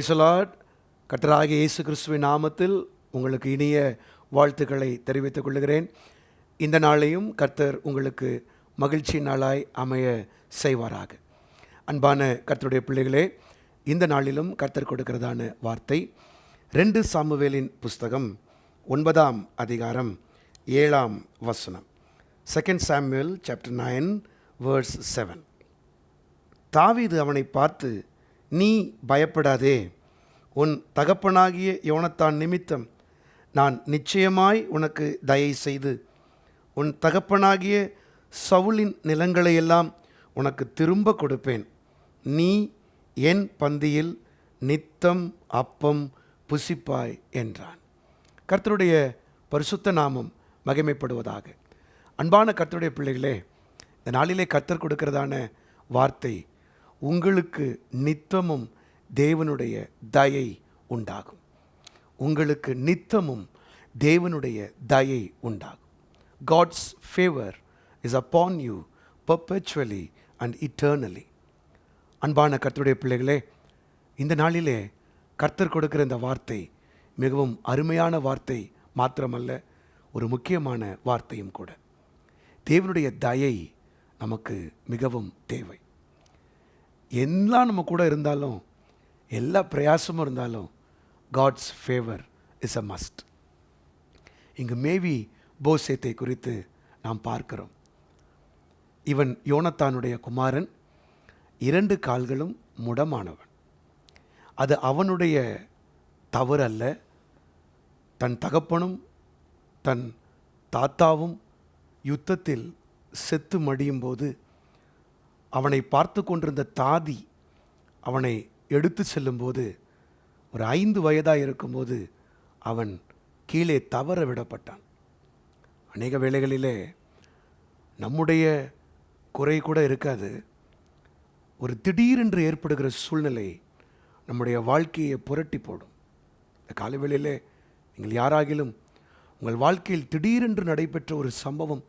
பிரைசலாட் கர்த்தராகிய இயேசு கிறிஸ்துவின் நாமத்தில் உங்களுக்கு இனிய வாழ்த்துக்களை தெரிவித்துக் கொள்கிறேன். இந்த நாளையும் கர்த்தர் உங்களுக்கு மகிழ்ச்சி நாளாய் அமைய செய்வாராக. அன்பான கர்த்தருடைய பிள்ளைகளே இந்த நாளிலும் கர்த்தர் கொடுக்கிறதான வார்த்தை ரெண்டு சாமுவேலின் புஸ்தகம் ஒன்பதாம் அதிகாரம் ஏழாம் வசனம். Second Samuel chapter nine verse seven தாவீது அவனை பார்த்து நீ பயப்படாதே. உன் தகப்பனாகிய யோனத்தான் நிமித்தம் நான் நிச்சயமாய் உனக்கு தயை செய்து உன் தகப்பனாகிய சவுலின் நிலங்களையெல்லாம் உனக்கு திரும்ப கொடுப்பேன். நீ என் பந்தியில் நித்தம் அப்பம் புசிப்பாய் என்றான். கர்த்தருடைய பரிசுத்த நாமம் மகிமைப்படுவதாக. அன்பான கர்த்தருடைய பிள்ளைகளே இந்த நாளிலே கர்த்தர் கொடுக்கிறதான வார்த்தை உங்களுக்கு நித்தமும் தேவனுடைய தயை உண்டாகும். உங்களுக்கு நித்தமும் தேவனுடைய தயை உண்டாகும். God's favour is upon you perpetually and eternally அன்பான கர்த்தருடைய பிள்ளைகளே இந்த நாளிலே கர்த்தர் கொடுக்கிற இந்த வார்த்தை மிகவும் அருமையான வார்த்தை மாத்திரமல்ல ஒரு முக்கியமான வார்த்தையும் கூட. தேவனுடைய தயை நமக்கு மிகவும் தேவை. எல்லாம் நம்ம கூட இருந்தாலும் எல்லா பிரயாசமும் இருந்தாலும் God's favour is a must இங்கு மேவி போசேத்தை குறித்து நாம் பார்க்கிறோம். இவன் யோனத்தானுடைய குமாரன் இரண்டு கால்களும் முடமானவன். அது அவனுடைய தவறு அல்ல தன் தகப்பனும் தன் தாத்தாவும் யுத்தத்தில் செத்து மடியும் போது அவனை பார்த்து கொண்டிருந்த தாதி அவனை எடுத்து செல்லும்போது ஒரு ஐந்து வயதாக இருக்கும்போது அவன் கீழே தவற விடப்பட்டான். அநேக வேளைகளிலே நம்முடைய குறை கூட இருக்காது. ஒரு திடீரென்று ஏற்படுகிற சூழ்நிலை நம்முடைய வாழ்க்கையை புரட்டி போடும். இந்த காலவேளையிலே நீங்கள் யாராகிலும் உங்கள் வாழ்க்கையில் திடீரென்று நடைபெற்ற ஒரு சம்பவம்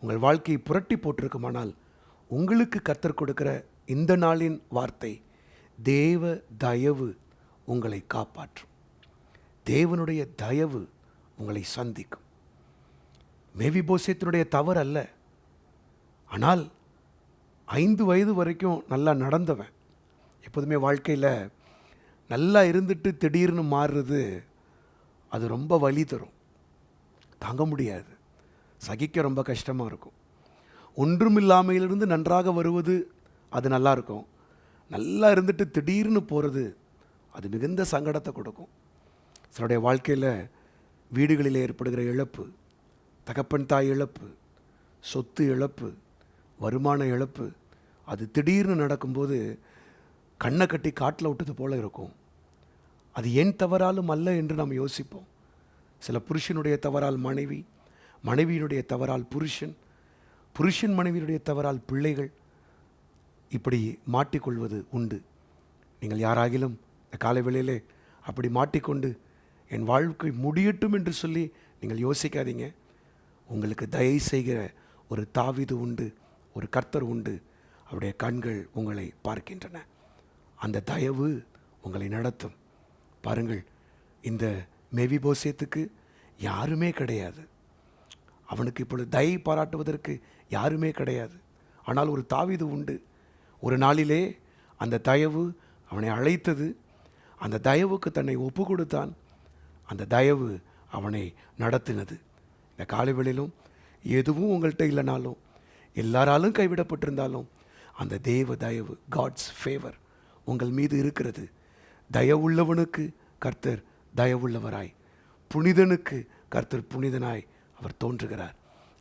உங்கள் வாழ்க்கையை புரட்டி போட்டிருக்குமானால் உங்களுக்கு கத்தர் கொடுக்கிற இந்த நாளின் வார்த்தை தேவ தயவு உங்களை காப்பாற்றும். தேவனுடைய தயவு உங்களை சந்திக்கும். மேவி போசேத்தினுடைய தவறு அல்ல. ஆனால் ஐந்து வயது வரைக்கும் நல்லா நடந்தவன். எப்போதுமே வாழ்க்கையில் நல்லா இருந்துட்டு திடீர்னு மாறுறது அது ரொம்ப வலி தரும். தாங்க முடியாது. சகிக்க ரொம்ப கஷ்டமாக இருக்கும். ஒன்றுமில்லாமையிலிருந்து நன்றாக வருவது அது நல்லாயிருக்கும். நல்லா இருந்துட்டு திடீர்னு போகிறது அது மிகுந்த சங்கடத்தை கொடுக்கும். சிலருடைய வாழ்க்கையில் வீடுகளில் ஏற்படுகிற இழப்பு தகப்பன் தாய் இழப்பு சொத்து இழப்பு வருமான இழப்பு அது திடீர்னு நடக்கும்போது கண்ணை கட்டி காட்டில் விட்டது போல இருக்கும். அது ஏன் தவறாலும் அல்ல என்று நாம் யோசிப்போம். சில புருஷனுடைய தவறால் மனைவி மனைவியினுடைய தவறால் புருஷன் புருஷன் மனைவியுடைய தவறால் பிள்ளைகள் இப்படி மாட்டிக்கொள்வது உண்டு. நீங்கள் யாராகிலும் இந்த காலை வேளையிலே அப்படி மாட்டிக்கொண்டு என் வாழ்க்கை முடியட்டும் என்று சொல்லி நீங்கள் யோசிக்காதீங்க. உங்களுக்கு தயவு செய்கிற ஒரு தாவிது உண்டு ஒரு கர்த்தர் உண்டு. அவருடைய கண்கள் உங்களை பார்க்கின்றன. அந்த தயவு உங்களை நடத்தும். பாருங்கள் இந்த மேவி போசியத்துக்கு யாருமே கிடையாது. அவனுக்கு இப்பொழுது தயை பாராட்டுவதற்கு யாருமே கிடையாது. ஆனால் ஒரு தாவிது உண்டு. ஒரு நாளிலே அந்த தயவு அவனை அழைத்தது. அந்த தயவுக்கு தன்னை ஒப்பு கொடுத்தான். அந்த தயவு அவனை நடத்தினது. இந்த காலைவெளியிலும் எதுவும் உங்கள்கிட்ட இல்லைனாலும் எல்லாராலும் கைவிடப்பட்டிருந்தாலும் அந்த தேவ தயவு காட்ஸ் ஃபேவர் உங்கள் மீது இருக்கிறது. தயவுள்ளவனுக்கு கர்த்தர் தயவுள்ளவராய். புனிதனுக்கு கர்த்தர் புனிதனாய் அவர் தோன்றுகிறார்.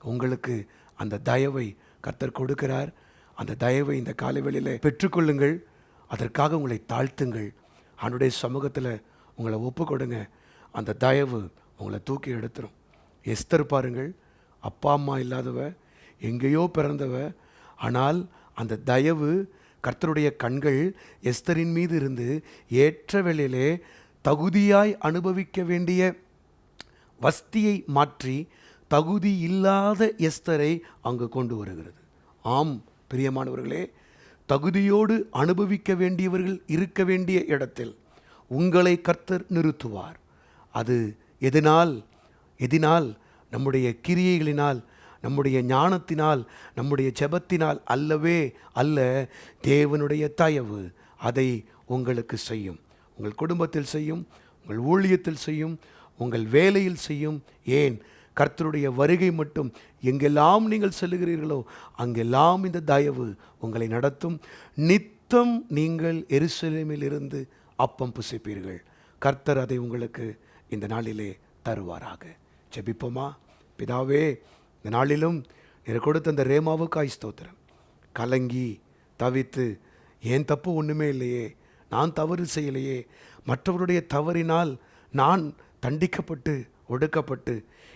உங்களுக்கு அந்த தயவை கர்த்தர் கொடுக்கிறார். அந்த தயவை இந்த காலைவெளியில் பெற்றுக்கொள்ளுங்கள். அதற்காக உங்களை தாழ்த்துங்கள். அவனுடைய சமூகத்தில் உங்களை ஒப்பு கொடுங்க. அந்த தயவு உங்களை தூக்கி எடுத்துரும். எஸ்தர் பாருங்கள். அப்பா அம்மா இல்லாதவ எங்கேயோ பிறந்தவ ஆனால் அந்த தயவு கர்த்தருடைய கண்கள் எஸ்தரின் மீது இருந்து ஏற்ற வேளையிலே தகுதியாய் அனுபவிக்க வேண்டிய வஸ்தியை மாற்றி தகுதி இல்லாத எஸ்தரை அங்கு கொண்டு வருகிறது. ஆம் பிரியமானவர்களே தகுதியோடு அனுபவிக்க வேண்டியவர்கள் இருக்க வேண்டிய இடத்தில் உங்களை கர்த்தர் நிறுத்துவார். அது எதனால்? எதினால்? நம்முடைய கிரியைகளினால் நம்முடைய ஞானத்தினால் நம்முடைய ஜெபத்தினால் அல்லவே அல்ல தேவனுடைய தயவு அதை உங்களுக்கு செய்யும். உங்கள் குடும்பத்தில் செய்யும் உங்கள் ஊழியத்தில் செய்யும் உங்கள் வேலையில் செய்யும். ஏன்? கர்த்தருடைய வருகை மட்டும் எங்கெல்லாம் நீங்கள் செல்லுகிறீர்களோ அங்கெல்லாம் இந்த தயவு உங்களை நடத்தும். நித்தம் நீங்கள் எருசலேமில் இருந்து அப்பம் புசிப்பீர்கள். கர்த்தர் அதை உங்களுக்கு இந்த நாளிலே தருவாராக. ஜெபிப்போமா? பிதாவே இந்த நாளிலும் எனக்கு கொடுத்த அந்த ரேமாவுக்காய் ஸ்தோத்திரம். கலங்கி தவித்து ஏன் தப்பு ஒன்றுமே இல்லையே நான் தவறு செய்யலையே மற்றவருடைய தவறினால் நான் தண்டிக்கப்பட்டு ஒடுக்கப்பட்டு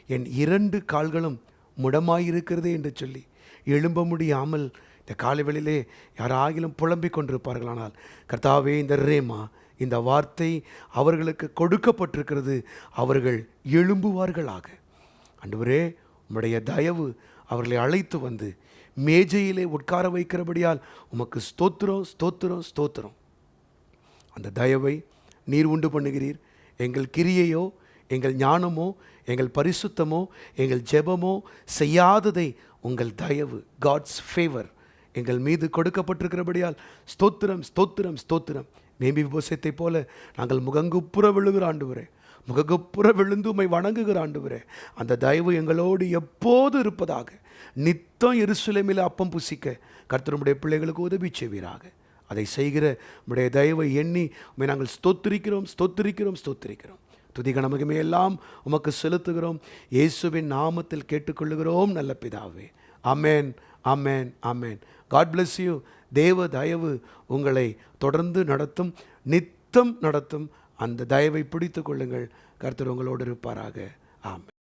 என் இரண்டு கால்களும் முடமாயிருக்கிறதே என்று சொல்லி எழும்ப முடியாமல் இந்த காலைவெளியிலே யாராகிலும் புலம்பிக் கொண்டிருப்பார்களானால் கர்த்தாவே இந்த ரேமா இந்த வார்த்தை அவர்களுக்கு கொடுக்கப்பட்டிருக்கிறது அவர்கள் எழும்புவார்களாக. அன்றுவரே உம்முடைய தயவு அவர்களை அழைத்து வந்து மேஜையிலே உட்கார வைக்கிறபடியால் உமக்கு ஸ்தோத்திரம் ஸ்தோத்திரம் ஸ்தோத்திரம். அந்த தயவை நீர் உண்டு பண்ணுகிறீர். எங்கள் கிரியையோ எங்கள் ஞானமோ எங்கள் பரிசுத்தமோ எங்கள் ஜெபமோ செய்யாததை உங்கள் தயவு காட்ஸ் ஃபேவர் எங்கள் மீது கொடுக்கப்பட்டிருக்கிறபடியால் ஸ்தோத்திரம் ஸ்தோத்திரம் ஸ்தோத்திரம். மேம்பி விபசத்தை போல நாங்கள் முகங்குப்புற விழுகிற ஆண்டுவரே முகங்குப்புற விழுந்து உமை வணங்குகிற ஆண்டுவரே அந்த தயவு எங்களோடு எப்போது இருப்பதாக நித்தம் எருசுலைமையில் அப்பம் புசிக்க கர்த்தருடைய பிள்ளைகளுக்கு உதவி செய்வீராக. அதை செய்கிற உடைய தயவை எண்ணி உண்மை நாங்கள் ஸ்தோத்திரிக்கிறோம் ஸ்தோத்திரிக்கிறோம் ஸ்தோத்திரிக்கிறோம். துதிக எல்லாம் உமக்கு செலுத்துகிறோம். இயேசுவின் நாமத்தில் கேட்டுக்கொள்ளுகிறோம் நல்ல பிதாவே. Amen amen amen God bless you தேவ தயவு உங்களை தொடர்ந்து நடத்தும் நித்தம் நடத்தும் அந்த தயவை பிடித்து கொள்ளுங்கள். கர்த்தர் உங்களோடு இருப்பாராக. ஆமாம்